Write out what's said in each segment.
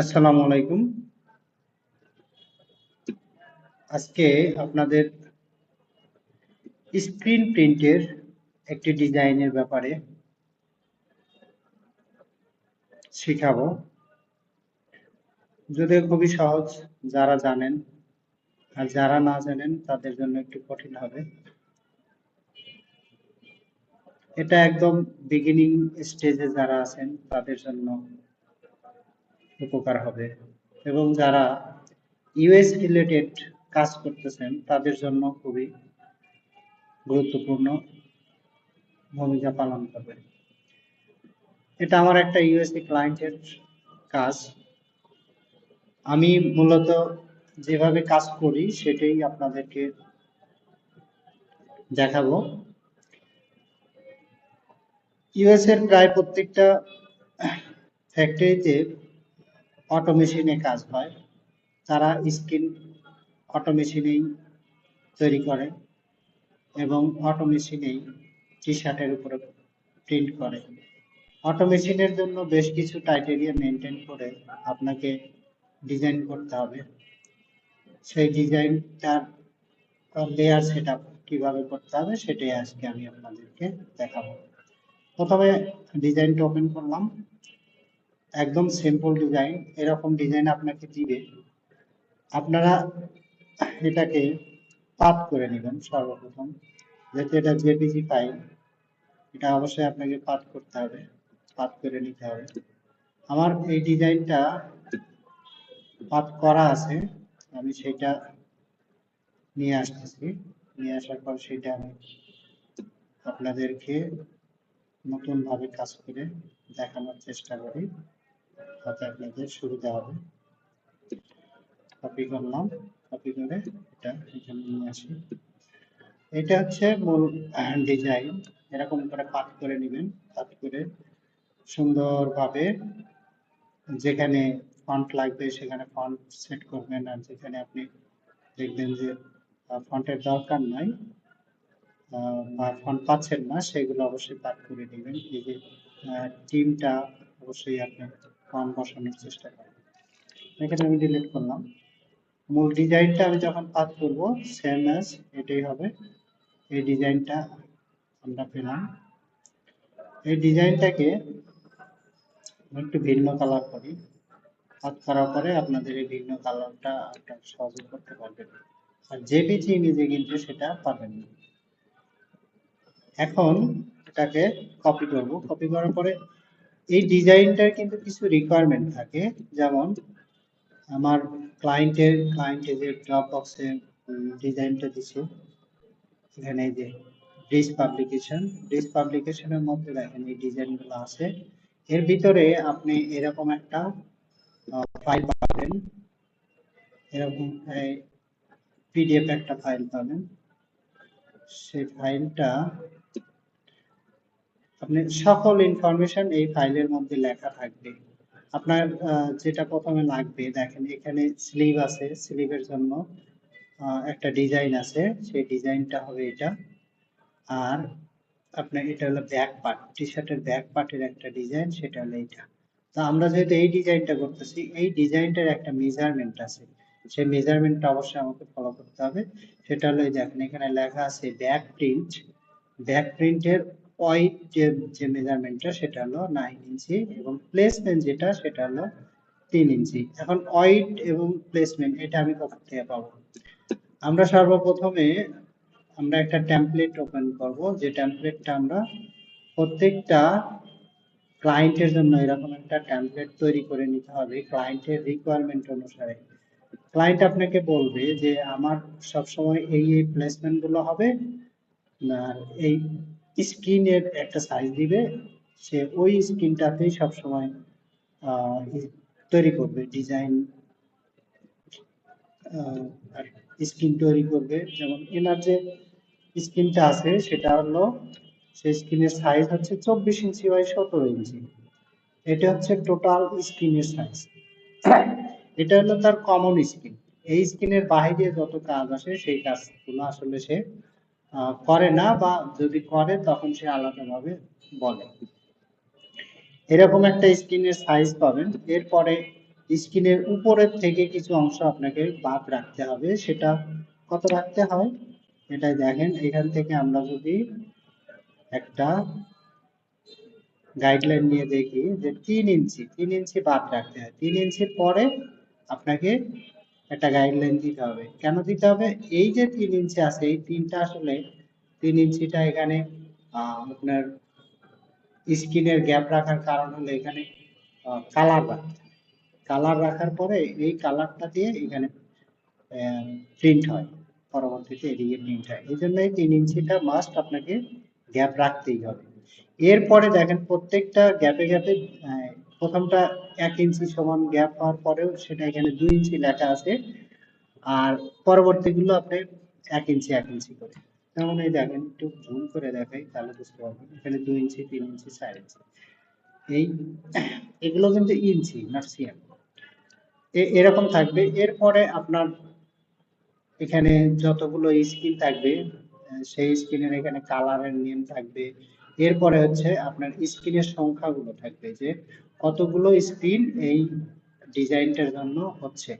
আসসালামু আলাইকুম। আজকে আপনাদের স্ক্রিন প্রিন্টের একটি ডিজাইনের ব্যাপারে শেখাবো। যদিও খুবই সহজ, যারা জানেন আর যারা না জানেন তাদের জন্য একটু কঠিন হবে। এটা একদম বিগিনিং স্টেজে যারা আছেন তাদের জন্য উপকার হবে। এবং যারা ইউএস রিলেটেড কাজ করতেছেন, তাদের জন্য খুবই গুরুত্বপূর্ণ ভূমিকা পালন করবে এটা আমার একটা ইউএসএ ক্লায়েন্টের কাজ। আমি মূলত যেভাবে কাজ করি, সেটাই আপনাদেরকে দেখাবো। ইউএস এর প্রায় প্রত্যেকটা ফ্যাক্টরিতে অটো মেশিনে কাজ হয়। তারা স্কিন অটো মেশিনেই তৈরি করে এবং অটো মেশিনেই টি শার্টের উপরে প্রিন্ট করে। অটো মেশিনের জন্য বেশ কিছু ক্রাইটেরিয়া মেনটেন করে আপনাকে ডিজাইন করতে হবে। সেই ডিজাইনটার লেয়ার সেট আপ কীভাবে করতে হবে সেটাই আজকে আমি আপনাদেরকে দেখাবো। প্রথমে ডিজাইনটা ওপেন করলাম। একদম সিম্পল ডিজাইন এরকম ডিজাইন আপনাকে দিবে। আপনারা এটাকে পাপ করে নেবেন সর্বপ্রথম যেহেতু এটা জেপিজি ফাইল এটা অবশ্যই আপনাকে পাত করতে হবে পাত করে নিতে হবে। আমার এই ডিজাইনটা পাত করা আছে, আমি সেটা নিয়ে আসতেছি। নিয়ে আসার পর সেটা আমি আপনাদেরকে নতুনভাবে কাজ করে দেখানোর চেষ্টা করি। তাতে আপনাদের সুবিধা হবে। কপি করলাম, কপি করে এটা এখানে নিয়ে আসি। এটা হচ্ছে মূল ডিজাইন এরকম করে পাট করে নেবেন। পাট করে সুন্দরভাবে যেখানে ফন্ট লাগবে সেখানে ফন্ট সেট করবেন আর যেখানে আপনি দেখবেন যে ফন্টের দরকার নাই বা ফন্ট পাচ্ছেন না, সেগুলো অবশ্যই পাঠ করে নেবেন। এই যে টিমটা অবশ্যই আপনি ফন্ট বসানোর চেষ্টা করবেন এখানে আমি ডিলিট করলাম। মূল ডিজাইনটা আমি যখন পাত করব সেম অ্যাজ এটাই হবে। এই ডিজাইনটা আমরা পেলাম। এই ডিজাইনটাকে একটু ভিন্ন কালার করি। পাত করার পরে আপনাদের এই ভিন্ন কালারটা আপনার সহজে করতে পারবেন। আর যে জেপিজি ইমেজে কিন্তু সেটা পাবেন না। এখন এটাকে কপি করব। কপি করার পরে এই ডিজাইনটার কিন্তু কিছু রিকোয়ারমেন্ট থাকে। যেমন আমার ক্লায়েন্টের ক্লায়েন্টের যে ড্রপ বক্সে ডিজাইনটা দিছে, এখানে যে ডিস পাবলিকেশন ডিস পাবলিকেশনের মধ্যে দেখেন এই ডিজাইনগুলো আছে। এর ভিতরে আপনি এরকম একটা ফাইল পাবেন। এরকম পিডিএফ একটা ফাইল পাবেন। সেই ফাইলটা আপনি সকল ইনফরমেশন এই ফাইলের মধ্যে লেখা থাকবে। আপনার যেটা প্রথমে লাগবে, দেখেন এখানে স্লিভ আছে স্লিভের জন্য একটা ডিজাইন আছে, সেই ডিজাইনটা হবে এটা। আর আপনার এটা হলো ব্যাক পার্ট টি শার্টের ব্যাক পার্টের একটা ডিজাইন সেটা হলো এটা তো আমরা যেহেতু এই ডিজাইনটা করতেছি, এই ডিজাইনটার একটা মেজারমেন্ট আছে। সেই মেজারমেন্টটা অবশ্যই আমাকে ফলো করতে হবে। সেটা হলো দেখেন, এখানে লেখা আছে ব্যাক প্রিন্ট ব্যাক প্রিন্টের ওয়াইড যে যে মেজারমেন্টটা সেটা হলো নাইন ইঞ্চি এবং প্লেসমেন্ট যেটা সেটা হলো তিন ইঞ্চি। এখন ওয়াইড এবং প্লেসমেন্ট এটা আমি কোথা থেকে পাবো? আমরা সর্বপ্রথমে আমরা একটা টেমপ্লেট ওপেন করব। যে টেমপ্লেটটা আমরা প্রত্যেকটা ক্লায়েন্টের জন্য এরকম একটা টেমপ্লেট তৈরি করে নিতে হবে ক্লায়েন্টের রিকোয়ারমেন্ট অনুসারে। ক্লায়েন্ট আপনাকে বলবে যে, আমার সবসময় এই এই প্লেসমেন্টগুলো হবে, আর এই স্ক্রিনের একটা সাইজ দিবে, সে ওই স্ক্রিনটাতেই সবসময় তৈরি করবে ডিজাইন স্ক্রিন তৈরি করবে। যেমন এনার যে স্ক্রিনটা আছে, সেটা হলো সেই স্ক্রিনের সাইজ হচ্ছে চব্বিশ ইঞ্চি বাই সতেরো ইঞ্চি। এটা হচ্ছে টোটাল স্ক্রিনের সাইজ এটা হলো তার কমন স্ক্রিন এই স্ক্রিনের বাইরে যত কাজ আসে, সেই কাজগুলো আসলে সে করে না বা যদি করে, তখন সে আলাদাভাবে বলে। এরকম একটা স্ক্রিনের সাইজ পাবেন। এরপরে স্ক্রিনের উপরের থেকে কিছু অংশ আপনাকে বাদ রাখতে হবে। সেটা কত রাখতে হয়? এটাই দেখেন, এখান থেকে আমরা যদি একটা গাইডলাইন নিয়ে দেখি যে তিন ইঞ্চি তিন ইঞ্চি বাদ রাখতে হয়। তিন ইঞ্চির পরে আপনাকে একটা গাইডলাইন দিতে হবে। কেন দিতে হবে? এই যে তিন ইঞ্চি আছে, এই তিনটা আসলে তিন ইঞ্চিটা এখানে আপনার স্কিনের গ্যাপ রাখার কারণ হলো এখানে কালার রাখতে কালার রাখার পরে এই কালারটা দিয়ে এখানে প্রিন্ট হয়। পরবর্তীতে এদিকে প্রিন্ট হয়। এই জন্য এই তিন ইঞ্চিটা মাস্ট আপনাকে গ্যাপ রাখতেই হবে। এরপরে দেখেন প্রত্যেকটা গ্যাপে গ্যাপে প্রথমটা এক ইঞ্চি সমান গ্যাপ হওয়ার পরেও সেটা এখানে দুই ইঞ্চি লেখা আছে। আর পরবর্তীগুলো আপনি এক ইঞ্চি এক ইঞ্চি করে। যেমন এই দেখেন, একটু জুম করে দেখাই, তাহলে বুঝতে পারবেন। এখানে দুই ইঞ্চি, তিন ইঞ্চি, চার ইঞ্চি। এই এগুলো কিন্তু ইঞ্চি না সিএম এরকম থাকবে। এরপরে আপনার এখানে যতগুলো স্ক্রিন থাকবে, সেই স্ক্রিনের এখানে কালারের নেম থাকবে। এরপরে হচ্ছে আপনার স্ক্রিনের সংখ্যাগুলো থাকবে যে কতগুলো স্ক্রিন এই ডিজাইনটার জন্য হচ্ছে?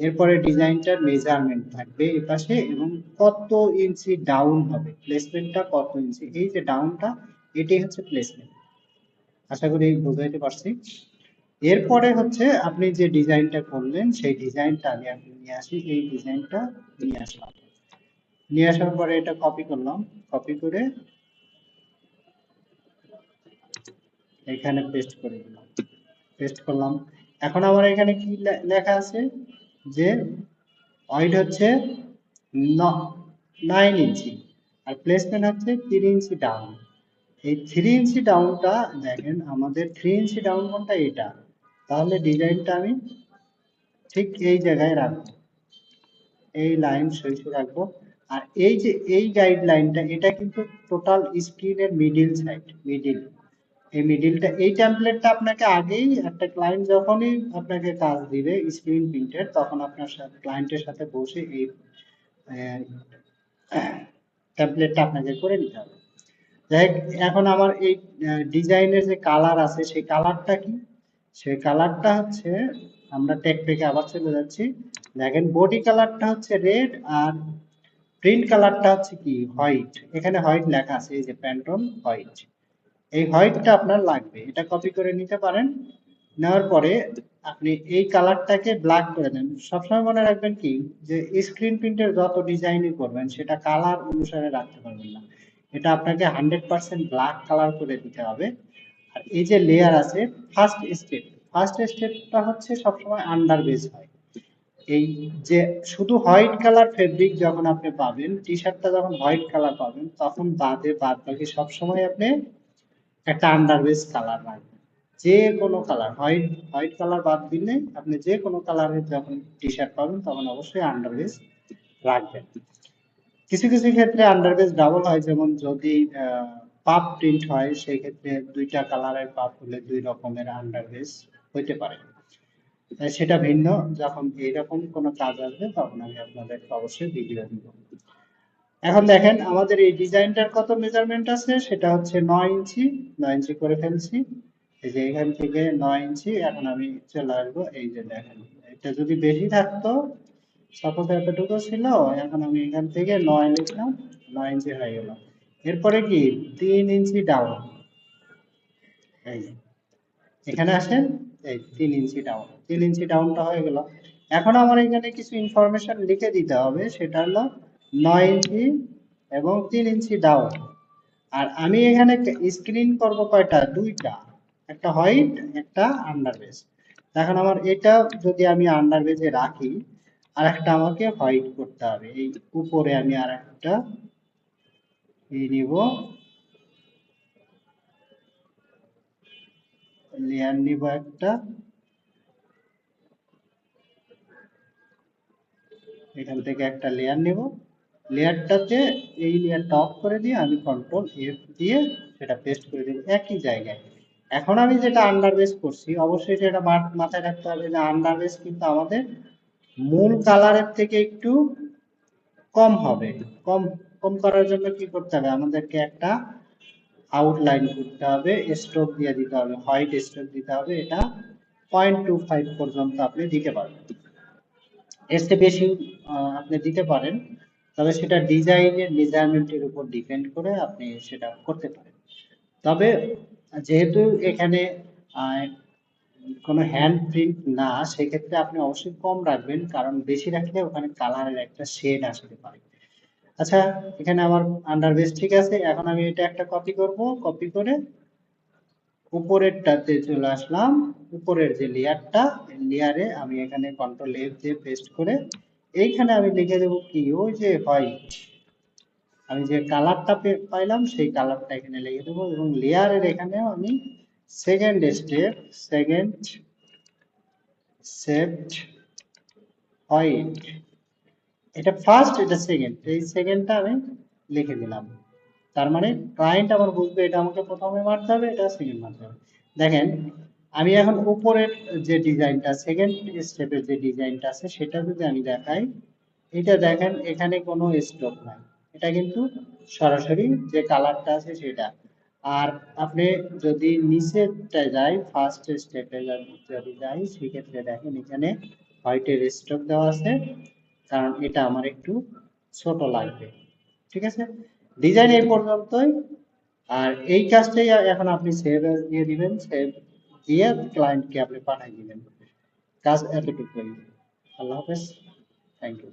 এরপরে ডিজাইনটার মেজারমেন্ট থাকবে এ পাশে এবং কত ইঞ্চি ডাউন হবে প্লেসমেন্টটা কত ইঞ্চি এই যে ডাউনটা এটাই হচ্ছে প্লেসমেন্ট আশা করি বুঝাইতে পারছি। এরপরে হচ্ছে আপনি যে ডিজাইনটা করলেন, সেই ডিজাইনটা আমি আপনি নিয়ে আসি, এই ডিজাইনটা নিয়ে আসলাম। নিয়ে আসার পরে এটা কপি করলাম কপি করে এখানে পেস্ট করে দিলাম। পেস্ট করলাম। এখন আমার এখানে কি লেখা আছে? যে ওয়াইড হচ্ছে নাইন ইঞ্চি আর প্লেসমেন্ট হচ্ছে থ্রি ইঞ্চি ডাউন এই থ্রি ইঞ্চি ডাউনটা দেখেন, আমাদের থ্রি ইঞ্চি ডাউন কোনটা? এটা। তাহলে ডিজাইনটা আমি ঠিক এই জায়গায় রাখব। এই লাইন সইসে রাখব। আর এই যে এই গাইডলাইনটা এটা কিন্তু টোটাল স্ক্রিনের মিডিল সাইড মিডিল এই মিডিলটা এই টেমপ্লেটটা আপনাকে আগেই একটা ক্লায়েন্ট যখনই আপনাকে কাজ দিবে স্ক্রিন প্রিন্টের তখন আপনার সাথে ক্লায়েন্টের সাথে বসে এই টেমপ্লেটটা আপনাকে করে নিতে হবে। যাই এখন আমার এই ডিজাইনের যে কালার আছে, সেই কালারটা কি? সেই কালারটা হচ্ছে, আমরা টেক পেকে আবার চলে যাচ্ছি। দেখেন বডি কালারটা হচ্ছে রেড আর প্রিন্ট কালারটা হচ্ছে কি? হোয়াইট এখানে হোয়াইট লেখা আছে, এই যে প্যান্টন হোয়াইট এই হোয়াইটটা আপনার লাগবে। এটা কপি করে নিতে পারেন। নেওয়ার পরে আপনি এই কালারটাকে ব্ল্যাক করে দেন। সবসময় মনে রাখবেন কি? যে স্ক্রিন প্রিন্টের যত ডিজাইনই করবেন, সেটা কালার অনুসারে রাখতে পারবেন না। এটা আপনাকে হান্ড্রেড পার্সেন্ট ব্ল্যাক কালার করে দিতে হবে। আর এই যে লেয়ার আছে ফার্স্ট স্টেপ ফার্স্ট স্টেপটা হচ্ছে সবসময় আন্ডার বেস হয়। এই যে শুধু হোয়াইট কালার ফেব্রিক যখন আপনি পাবেন টি শার্টটা যখন হোয়াইট কালার পাবেন, তখন বাদে বাদ বাকি সবসময় আপনি একটা আন্ডারবেস কালার রাখবেন। যে কোনো কালার হোয়াইট হোয়াইট কালার বাদ দিলে আপনি যে কোনো কালারের যখন টি শার্ট পাবেন তখন অবশ্যই আন্ডারবেস রাখবেন। কিছু কিছু ক্ষেত্রে আন্ডারবেস ডাবল হয়, যেমন যদি পাপ প্রিন্ট হয়, সেই ক্ষেত্রে দুইটা কালারের পাপ হলে দুই রকমের আন্ডারবেস হইতে পারে। সেটা ভিন্ন। যখন এইরকম কোনো কাজ আসবে তখন আমি আপনাদেরকে অবশ্যই ভিডিও দিব। এখন দেখেন আমাদের এই ডিজাইনটার কত মেজারমেন্ট আছে? সেটা হচ্ছে নয় ইঞ্চি নয় ইঞ্চি করে ফেলছি। এই যে এখান থেকে নয় ইঞ্চি, এখন আমি চলে আসব। এই যে দেখেন, এটা যদি বেশি থাকতো সাপোজ এতটুকু ছিল, এখন আমি এখান থেকে নয় লিখলাম, নয় ইঞ্চি হয়ে গেল। এরপরে কি? তিন ইঞ্চি ডাউন এই যে, এখানে আসেন, এই তিন ইঞ্চি ডাউন তিন ইঞ্চি ডাউনটা হয়ে গেল। এখন আমার এখানে কিছু ইনফরমেশন লিখে দিতে হবে, সেটা হলো নয় ইঞ্চি এবং তিন ইঞ্চি ডাউন। আর আমি এখানে স্ক্রিন করব কয়টা? দুইটা। একটা হোয়াইট, একটা আন্ডারবেস এখন আমার এটা যদি আমি আন্ডারবেজে রাখি আর একটা আমাকে হোয়াইট করতে হবে। এই উপরে আমি আর একটা নিব। লেয়ার নিব একটা। এখান থেকে একটা লেয়ার নেব। লেয়ারটাতে এই লেয়ারটা অফ করে দিয়ে আমি কন্ট্রোল এফ দিয়ে সেটা পেস্ট করে দেব একই জায়গায়। এখন আমি যেটা আন্ডারবেস করছি, অবশ্যই সেটা মাথায় রাখতে হবে যে আন্ডারবেস কিন্তু আমাদের মূল কালারের থেকে একটু কম হবে। কম কম করার জন্য কি করতে হবে? আমাদেরকে একটা আউটলাইন করতে হবে স্ট্রোক দিয়ে দিতে হবে হোয়াইট স্ট্রোক দিতে হবে, এটা পয়েন্ট টু ফাইভ পর্যন্ত আপনি দিতে পারবেন। এর চেয়ে বেশি আপনি দিতে পারেন। তবে সেটা ডিজাইনের মেজারমেন্টের উপর ডিপেন্ড করে আপনি সেটা করতে পারেন। তবে যেহেতু এখানে কোনো হ্যান্ড প্রিন্ট না, সেক্ষেত্রে আপনি অবশ্যই কম রাখবেন, কারণ বেশি রাখলে ওখানে কালারের একটা শেড আসতে পারে। আচ্ছা এখানে আমার আন্ডারবেস ঠিক আছে, এখন আমি এটা একটা কপি করব কপি করে উপরেরটাতে চলে আসলাম, উপরের যে লেয়ারটা লেয়ারে আমি এখানে কন্ট্রোল এফ দিয়ে পেস্ট করে এইখানে আমি লিখে দেবো কি? ওই যে হোয়াইট আমি যে কালারটা পাইলাম, সেই কালারটা এখানে লিখে দেবো এবং লেয়ারের এখানেও আমি second step second set white এটা ফার্স্ট এটা সেকেন্ড এই সেকেন্ডটা আমি লিখে দিলাম। তার মানে ক্লায়েন্ট আমার বুঝবে এটা আমাকে প্রথমে মারতে হবে, এটা সেকেন্ড মারতে হবে। দেখেন আমি এখন উপরের যে ডিজাইনটা সেকেন্ড স্টেপের যে ডিজাইনটা আছে, সেটা যদি আমি দেখাই, এটা দেখেন, এখানে কোনো স্ট্রোক নাই। এটা কিন্তু সরাসরি যে কালারটা আছে সেটা। আর আপনি যদি নিচেরটা যাই ফার্স্ট স্টেপে যদি যাই, সেক্ষেত্রে দেখেন এখানে হোয়াইটের স্ট্রোক দেওয়া আছে। কারণ এটা আমার একটু ছোট লাগবে। ঠিক আছে? ডিজাইন এই পর্যন্তই। আর এই কাজটাই এখন আপনি সেভ দিয়ে দিবেন। সেভ দিয়ে ক্লায়েন্টকে আপনি পাঠিয়ে দিবেন কাজ এতটুকুই আল্লাহ হাফেজ থ্যাংক ইউ